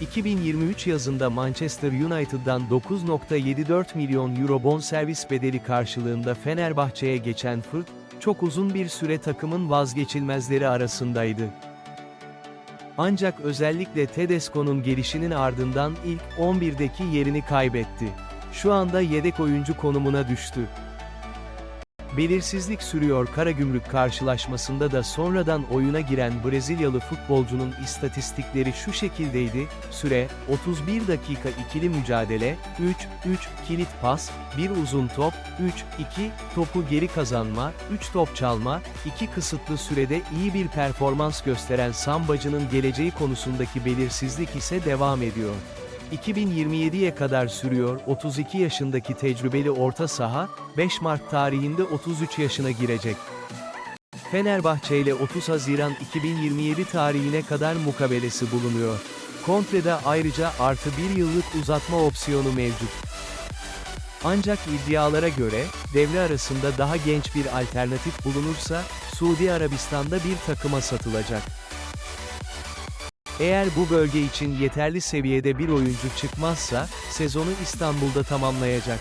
2023 yazında Manchester United'dan 9.74 milyon euro bonservis bedeli karşılığında Fenerbahçe'ye geçen Fırt, çok uzun bir süre takımın vazgeçilmezleri arasındaydı. Ancak özellikle Tedesco'nun gelişinin ardından ilk 11'deki yerini kaybetti. Şu anda yedek oyuncu konumuna düştü. Belirsizlik sürüyor Karagümrük karşılaşmasında da sonradan oyuna giren Brezilyalı futbolcunun istatistikleri şu şekildeydi, süre, 31 dakika ikili mücadele, 3, 3, kilit pas, 1 uzun top, 3, 2, topu geri kazanma, 3 top çalma, 2 kısıtlı sürede iyi bir performans gösteren Sambacı'nın geleceği konusundaki belirsizlik ise devam ediyor. 2027'ye kadar sürüyor 32 yaşındaki tecrübeli orta saha, 5 Mart tarihinde 33 yaşına girecek. Fenerbahçe ile 30 Haziran 2027 tarihine kadar mukabelesi bulunuyor. Kontrede ayrıca artı bir yıllık uzatma opsiyonu mevcut. Ancak iddialara göre, devre arasında daha genç bir alternatif bulunursa, Suudi Arabistan'da bir takıma satılacak. Eğer bu bölge için yeterli seviyede bir oyuncu çıkmazsa, sezonu İstanbul'da tamamlayacak.